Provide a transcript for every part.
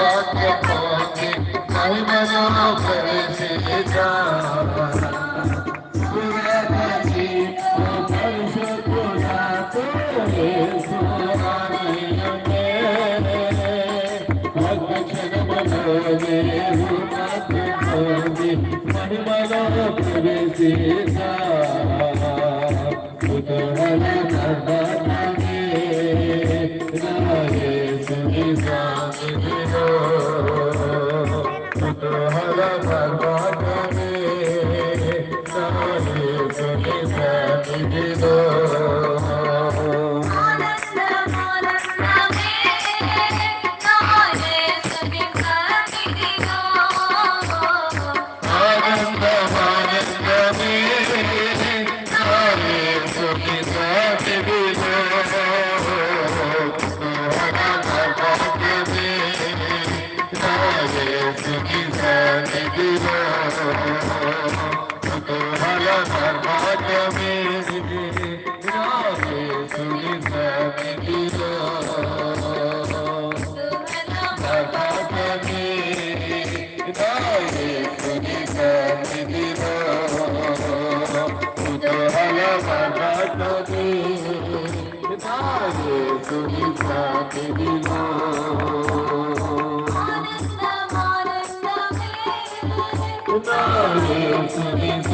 जाके पहुंचे मैं मना कर से जा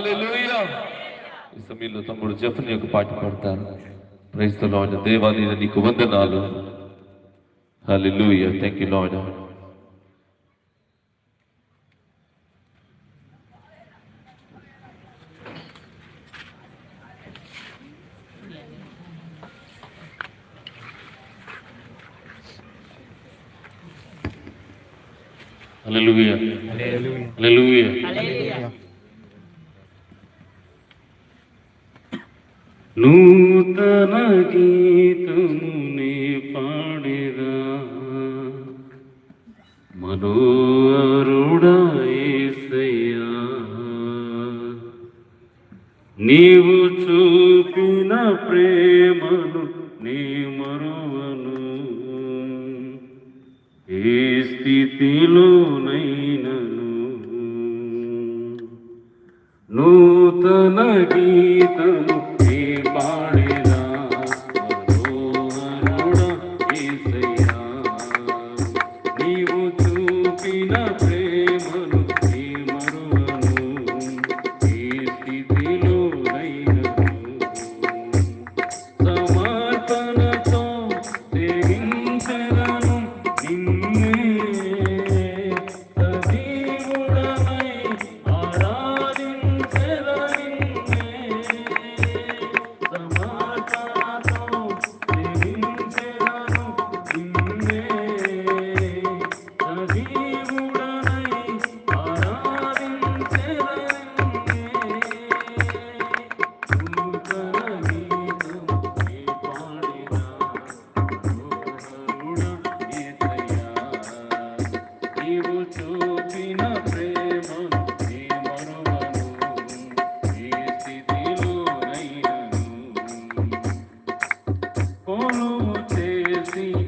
ఈ సమయంలో తమ్ముడు జఫన్ యొక్క పాట పాడతారు ప్రైస్తో లాండ్ దేవాలయ నీకు వందనాలు hallelujah thank you lord Hallelujah. Hallelujah. Hallelujah. Hallelujah. నూతన గీతమునే పాడేదా మనోరుడాయేసయ్యా నీవు చూపిన ప్రేమను నీ మరువను. ఏ స్థితిలోనైనను. నూతన గీతము tersi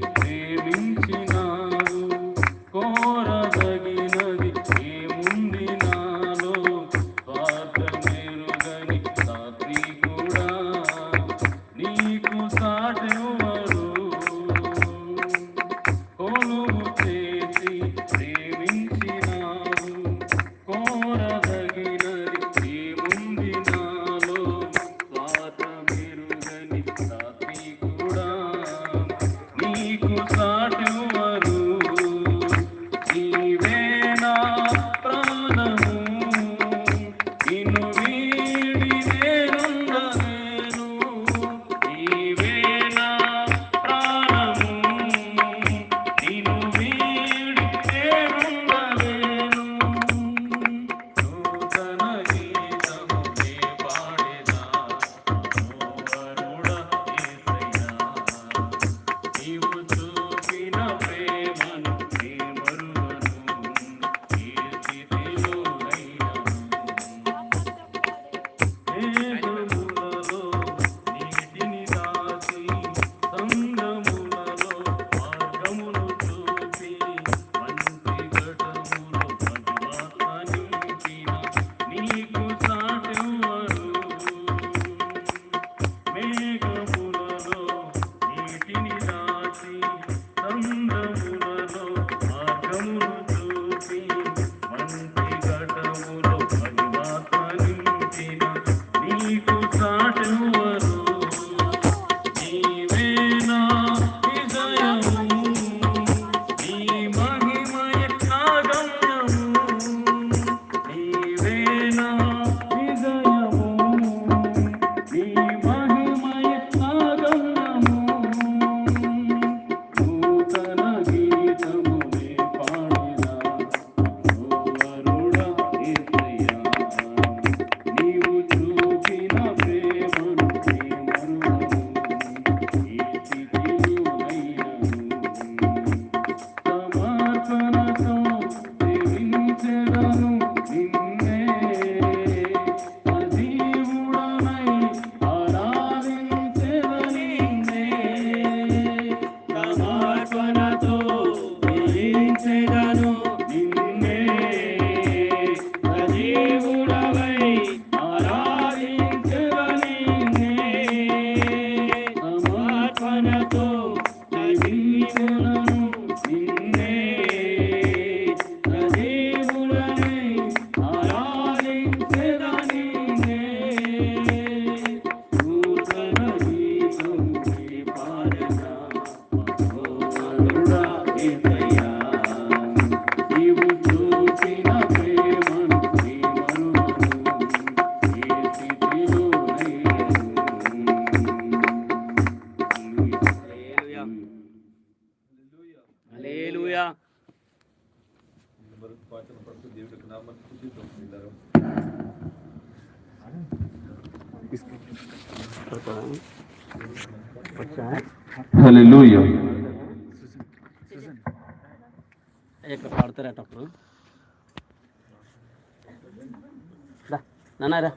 నానారా.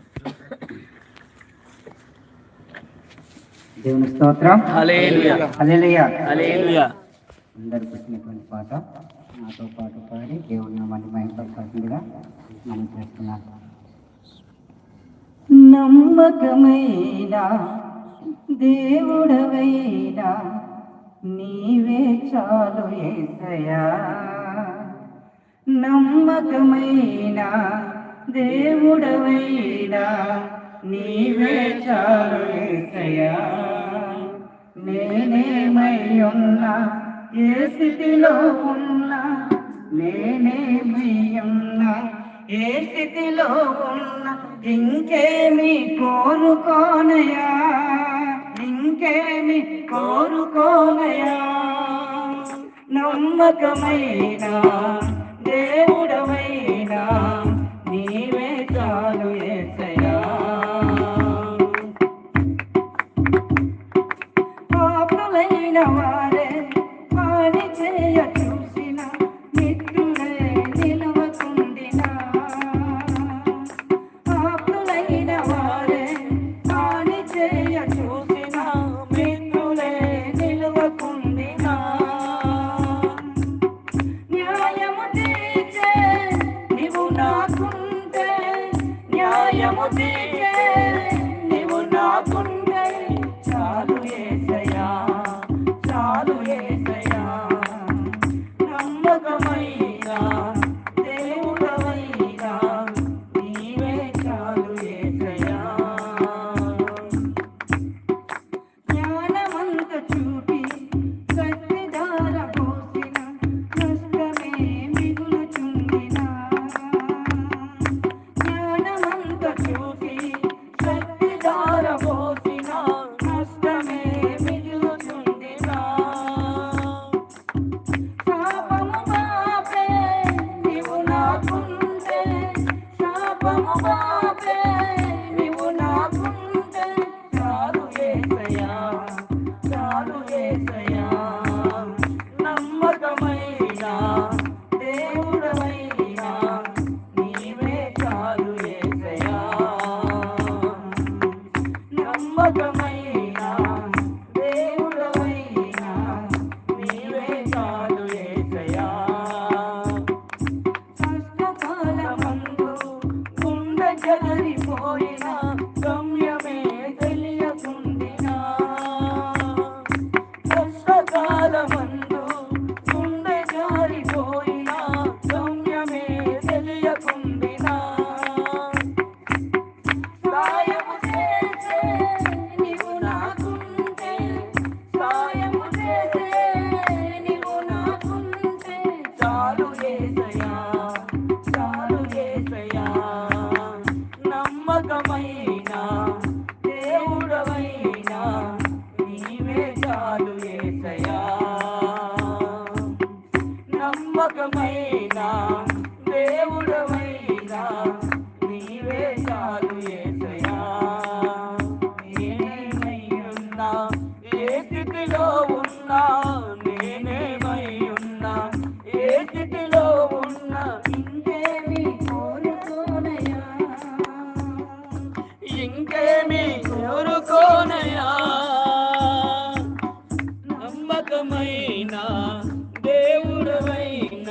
దేవుని స్తోత్రం. అందరు పుట్టినటువంటి పాట నాతో పాటు పాడి దేవుని మనం నమ్మకమైన దేవుడవైనా నీవే చాలు ఏసయా నమ్మకమైన దేవుడవైనా నీవే చాలు ఏసయ్యా. నేనేమయ్యున్నా ఏ స్థితిలో ఉన్నా నేనేమయ్యున్నా ఏ స్థితిలో ఉన్నా ఇంకేమి కోరుకోనయా ఇంకేమి కోరుకోనయా నమ్మకమైనా దేవుడమైనా నమ్మకమైన స్థితిలో ఉన్నా నేనేమై ఉన్నా ఏ ఇంకేమి కోరుకోనయా ఇంకేమి కోరుకోనయా నమ్మకమైన దేవుడమైన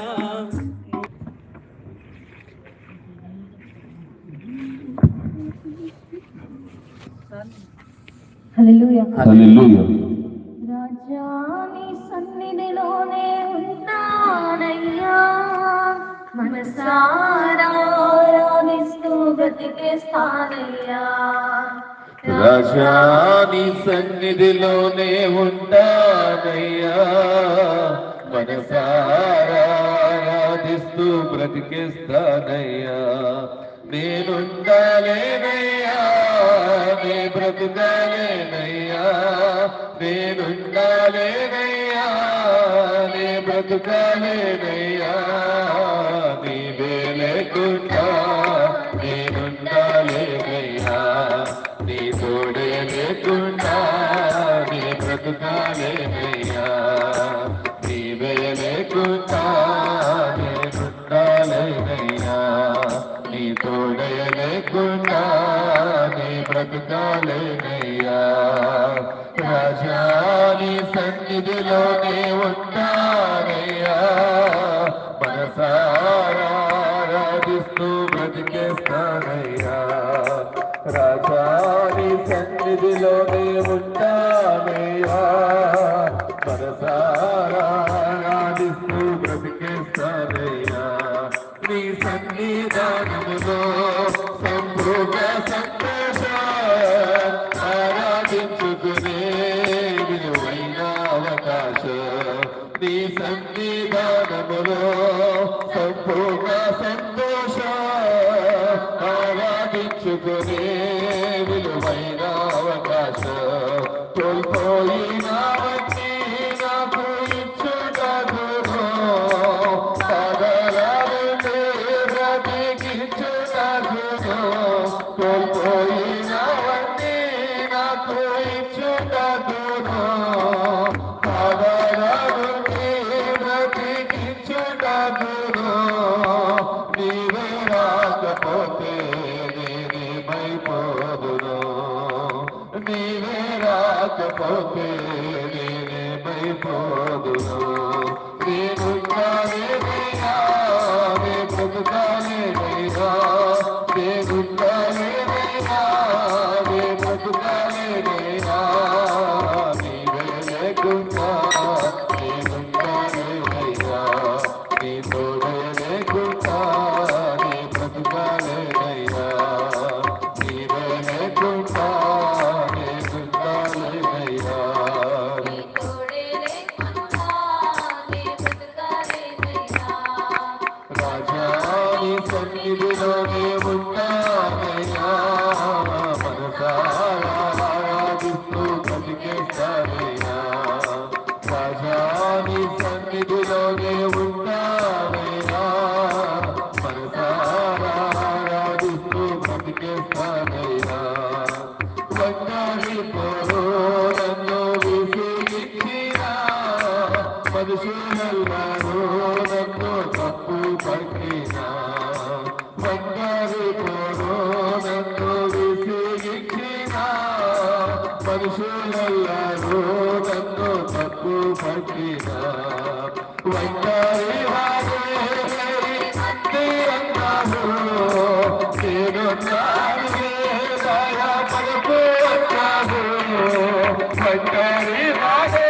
Hallelujah. Hallelujah. రాజాని సన్నిధిలోనే ఉంటానయ్యా. మనసారాధిస్తూ బ్రతికేస్తానయ్యా నేనుండాలేనయ్యా నే బ్రతుకాలేనయ్యా. నేనుండాలేనయ్యా నే బ్రతుకాలేనయ్యా. good. బ్రతికేస్తారయ్యా నీ సన్నిధానములో సంపూర్ణ సంపూర్ణ పోతే నేనే భయపోదును. Catarina.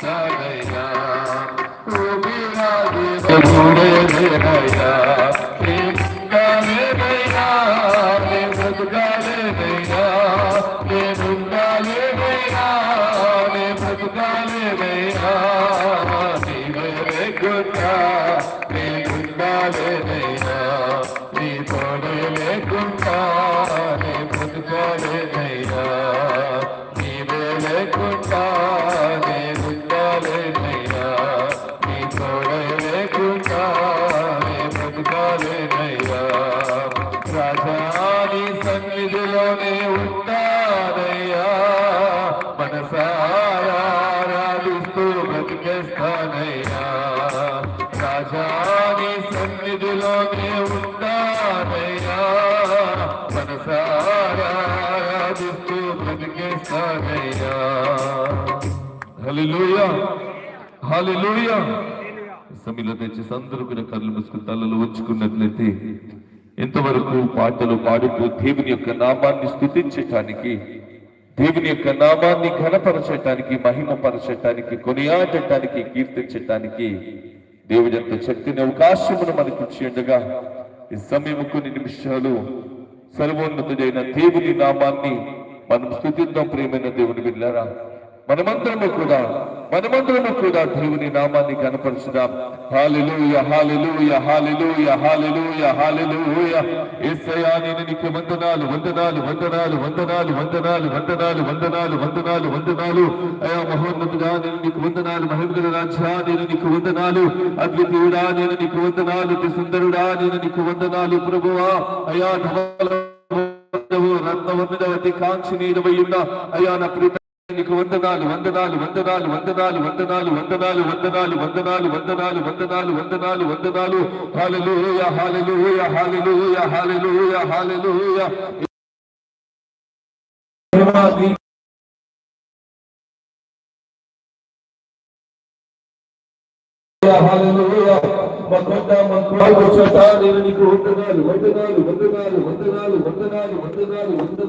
चढ़ैया गोपीनाथ घूरे సమయంలో తెచ్చేసి అందరూ కూడా కళ్ళు మూసుకుని తలలు ఉంచుకున్నట్లయితే ఎంతవరకు పాటలు పాడుతూ దేవుని యొక్క నామాన్ని స్థుతించటానికి దేవుని యొక్క నామాన్ని ఘనపరచటానికి మహిమపరచటానికి కొనియాడటానికి కీర్తించటానికి దేవుడి యొక్క శక్తిని అవకాశమును మనకు ఇచ్చి ఈ సమయం కొన్ని నిమిషాలు సర్వోన్నతుడైన దేవుని నామాన్ని మనం స్థుతిద్దాం ప్రేమైన దేవుని వెళ్ళారా మనమందరము కూడా మనమందరము కూడా దేవుని నామాన్ని కనపరచుదాం హాలెలు హాలెలూయ హాలెలు హాలెలూయ హాలెలూయ యేసయ్యా నేను నీకు వందనాలు వందనాలు వందనాలు వందనాలు వందనాలు వందనాలు వందనాలు వందనాలు వందనాలు అయా మహోన్నతుడా నేను నీకు వందనాలు మహిమగల రాజా నేను నీకు వందనాలు అద్వితీయుడా నేను నీకు వందనాలు సుందరుడా నేను నీకు వందనాలు ప్రభువా అయా ధవల రత్నవర్ణవతి కాంక్షణీయమైన అయా నా ప్రీత నీకు వందనాలు వందనాలు వందనాలు వందనాలు వందనాలు వందనాలు వందనాలు వందనాలు వందనాలు వందనాలు వందనాలు వందనాలు hallelujah hallelujah hallelujah hallelujah hallelujah hallelujah మకొండ మకొండ నేను నీకు వందనాలు వందనాలు వందనాలు వందనాలు వందనాలు వందనాలు వందనాలు వందనాలు